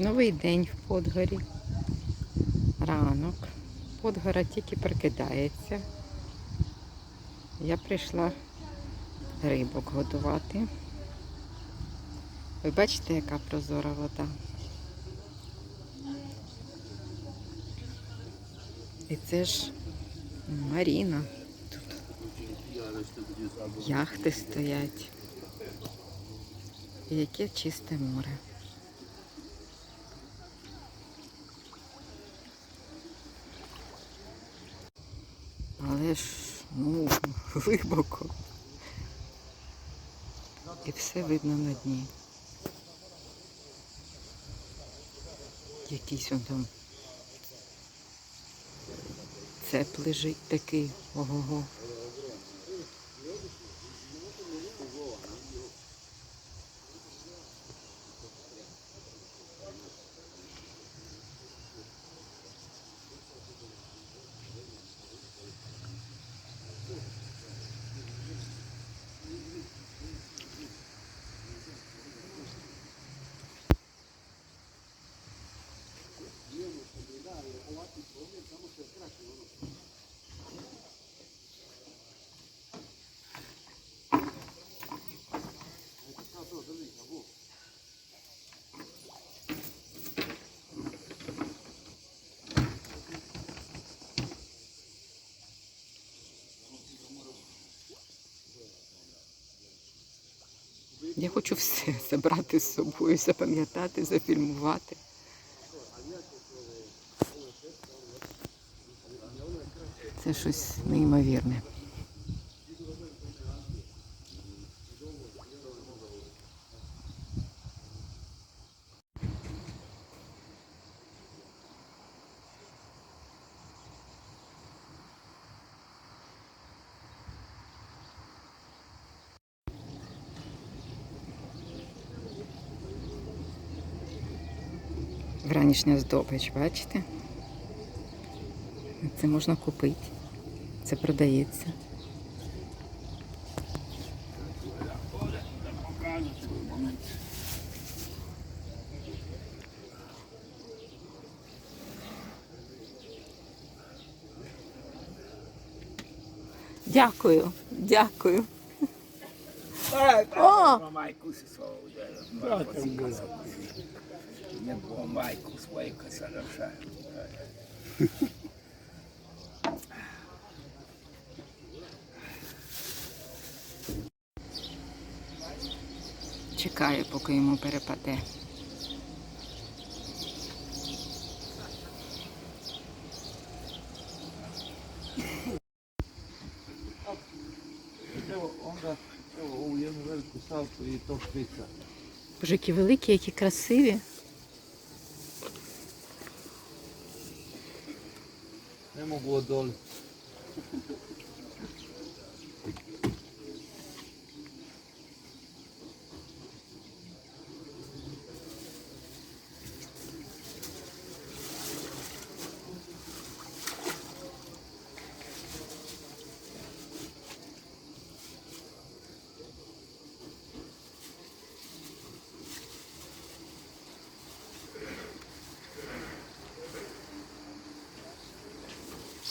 Новий день в Подгорі. Ранок. Подгора тільки прокидається. Я прийшла рибок готувати. Ви бачите, яка прозора вода? І це ж Маріна. Тут яхти стоять. І яке чисте море. Але ж ну, глибоко. І все видно на дні. Якийсь он там цеп лежить такий. Ого-го. Я хочу все забрати з собою, запам'ятати, зафільмувати. Це щось неймовірне. Вранішня здобич, бачите? Це можна купити. Це продається. Дякую, дякую. О! Udělal. Nebo majku svoji kasadoša. Чекаю, поки йому перепаде. Боже, які великі, які красиві. Ne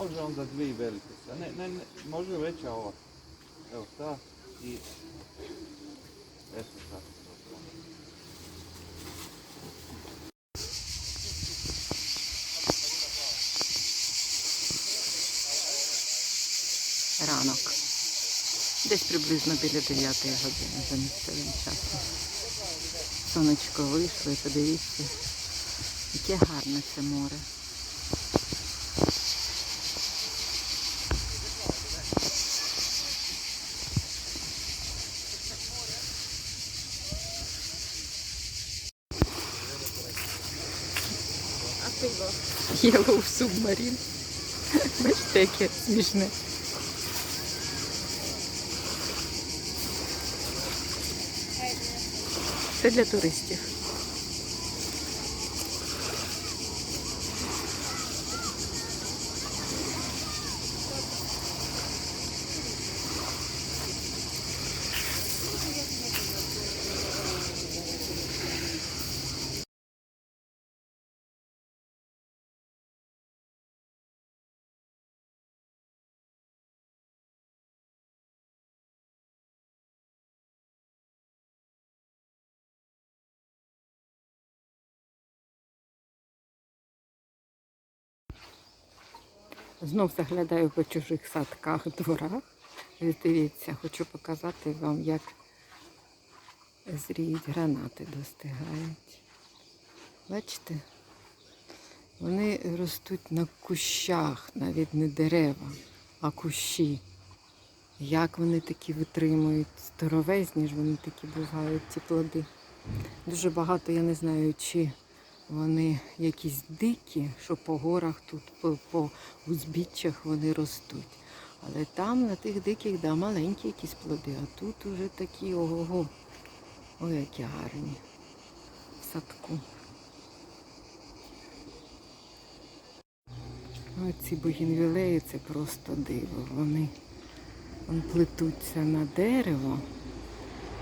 Može onda dvije velike. Ne, ne, ne, može veća ova. Evo ta i... Eto tako. Ранок. Десь приблизно біля 9 години за місцевим часом. Сонечко вийшло і подивіться, яке гарне це море. Yellow Submarine. Бачите, яке смішне. Це для туристів. Знов заглядаю по чужих садках, дворах. Ось Дивіться, хочу показати вам, як зріють гранати, достигають. Бачите? Вони ростуть на кущах, навіть не дерева, а кущі. Як вони такі витримують, здоровезні ж вони такі бувають, ці плоди. Дуже багато, я не знаю, чи вони якісь дикі, що по горах тут, по, по узбіччях вони ростуть. Але там на тих диких, да, маленькі якісь плоди, а тут уже такі ого-го. Ой, які гарні. В садку. Оці богінвілеї це просто диво. Вони, плетуться на дерево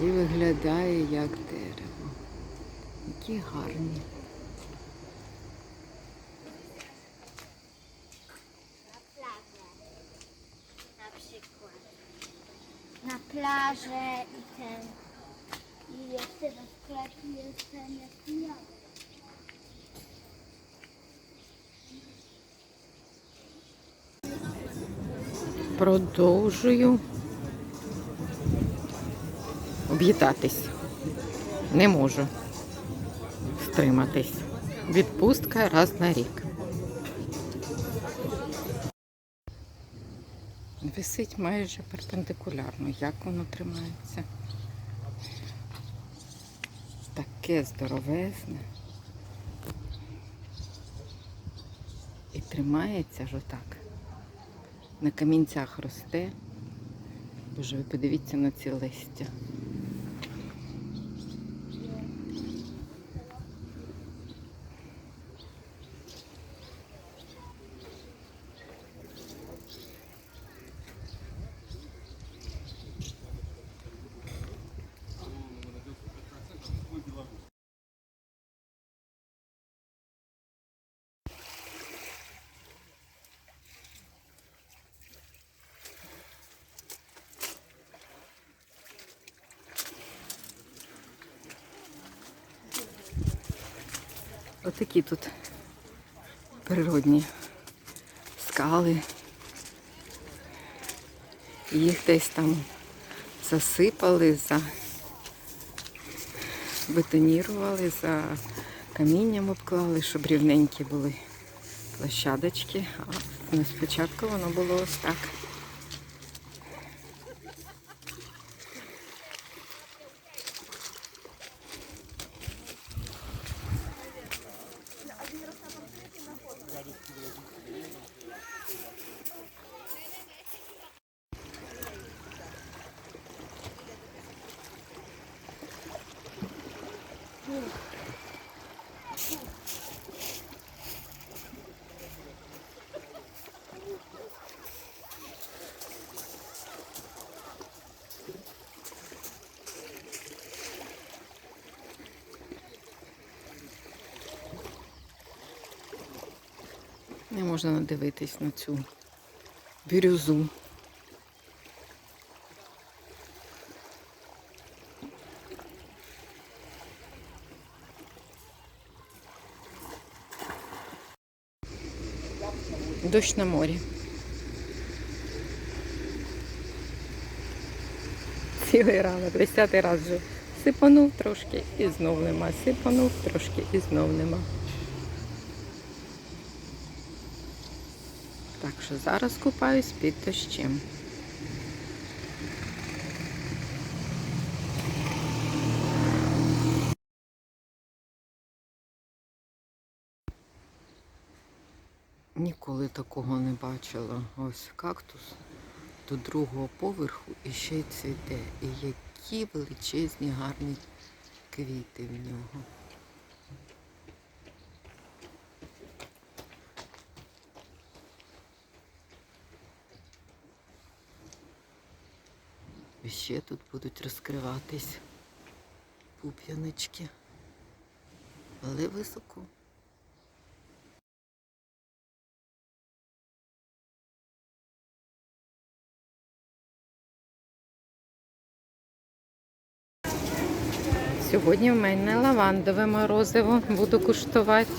і виглядає як дерево. Які гарні. Plażę i ten. I jeszcze do sklepu jest ten jaki ja. Продовжую об'їдатись. Не можу стриматись. Відпустка раз на рік. Висить майже перпендикулярно. Як воно тримається? Таке здоровезне. І тримається ж отак на камінцях росте. Боже, ви подивіться на ці листя. Отакі тут природні скали. Їх десь там засипали, за бетонірували, за камінням обклали, щоб рівненькі були площадочки. А спочатку воно було ось так. Не можна надивитись на цю бірюзу. Дощ на морі. Цілий ранок, десятий раз вже сипанув трошки і знов нема. Сипанув трошки і знов нема. Так що зараз купаюсь під дощем. Ніколи такого не бачила. Ось кактус до другого поверху і ще й цвіте. І які величезні гарні квіти в нього. І ще тут будуть розкриватись пуп'янички. Але високо. Сьогодні в мене лавандове морозиво. Буду куштувати.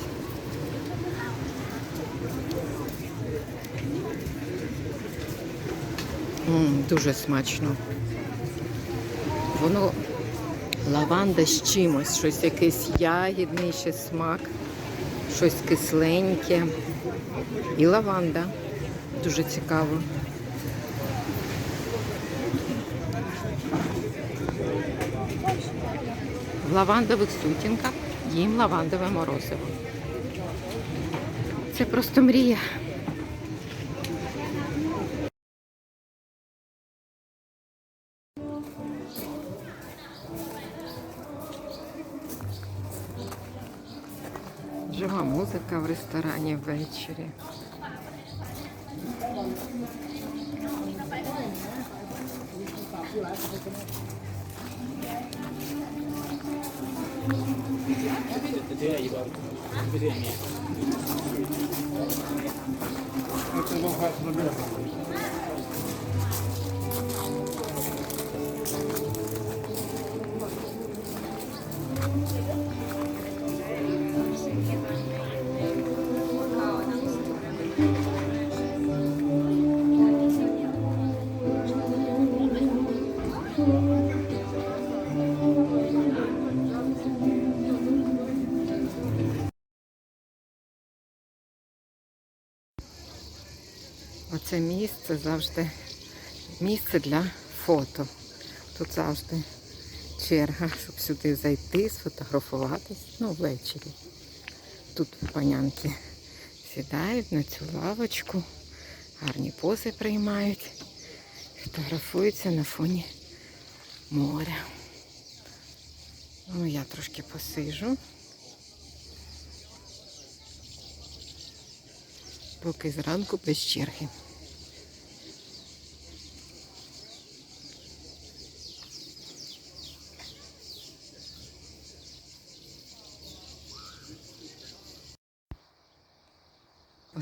М, дуже смачно. Воно лаванда з чимось, щось якийсь ягідний ще смак, щось кисленьке. І лаванда. Дуже цікаво. В лавандових сутінках їм лавандове морозиво. Це просто мрія. Жива музика в ресторані ввечері. Оце місце завжди місце для фото. Тут завжди черга, щоб сюди зайти, сфотографуватись. Ну, ввечері. Тут панянки сідають на цю лавочку, гарні пози приймають, фотографуються на фоні моря. Ну, я трошки посижу. Поки зранку без черги.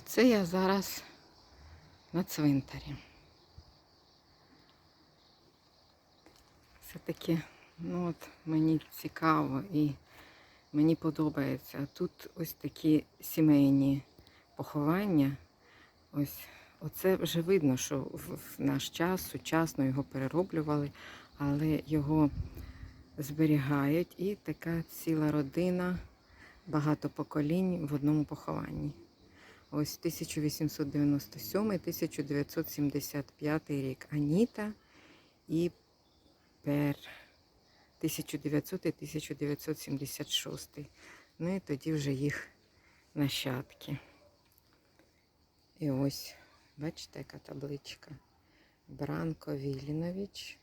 Оце я зараз на цвинтарі. Все-таки, ну от мені цікаво і мені подобається. Тут ось такі сімейні поховання. Ось оце вже видно, що в наш час сучасно його перероблювали, але його зберігають і така ціла родина, багато поколінь в одному похованні. Ось 1897-1975 рік. Аніта і Пер. 1900-1976. Ну і тоді вже їх нащадки. І ось, бачите, яка табличка. Бранко Вілінович,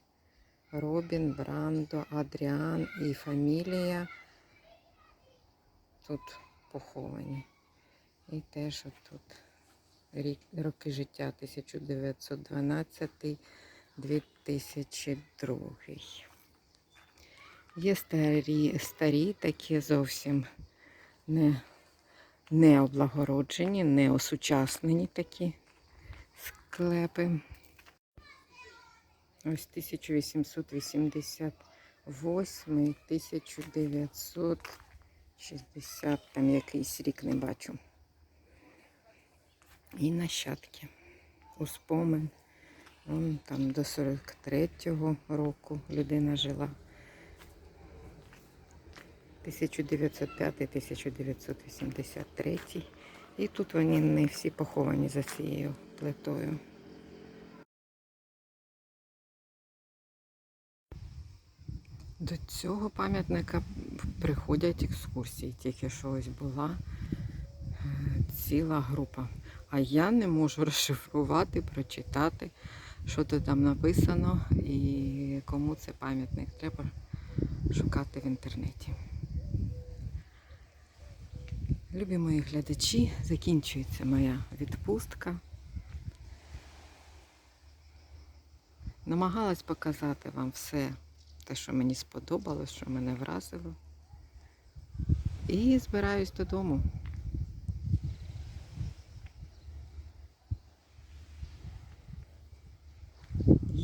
Робін, Брандо, Адріан і фамілія тут поховані. І теж отут рік, роки життя 1912-2002. Є старі, старі такі зовсім не, не облагороджені, не осучаснені такі склепи. Ось 1888, 1960, там якийсь рік не бачу. І нащадки. У спомин. Вон там до 43-го року людина жила. 1905-1983. І тут вони не всі поховані за цією плитою. До цього пам'ятника приходять екскурсії. Тільки що ось була е, ціла група. А я не можу розшифрувати, прочитати, що тут там написано і кому це пам'ятник. Треба шукати в інтернеті. Любі мої глядачі, закінчується моя відпустка. Намагалась показати вам все те, що мені сподобалось, що мене вразило. І збираюсь додому.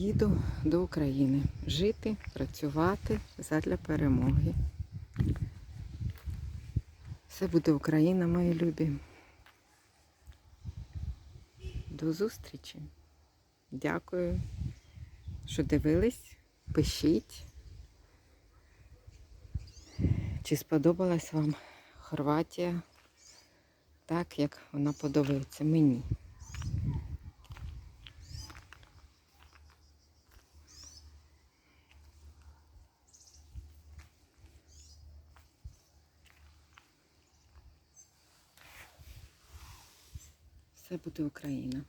Їду до України жити, працювати задля перемоги. Все буде Україна, мої любі. До зустрічі. Дякую що дивились. Пишіть. Чи сподобалась вам Хорватія так, як вона подобається мені. da Ucrânia.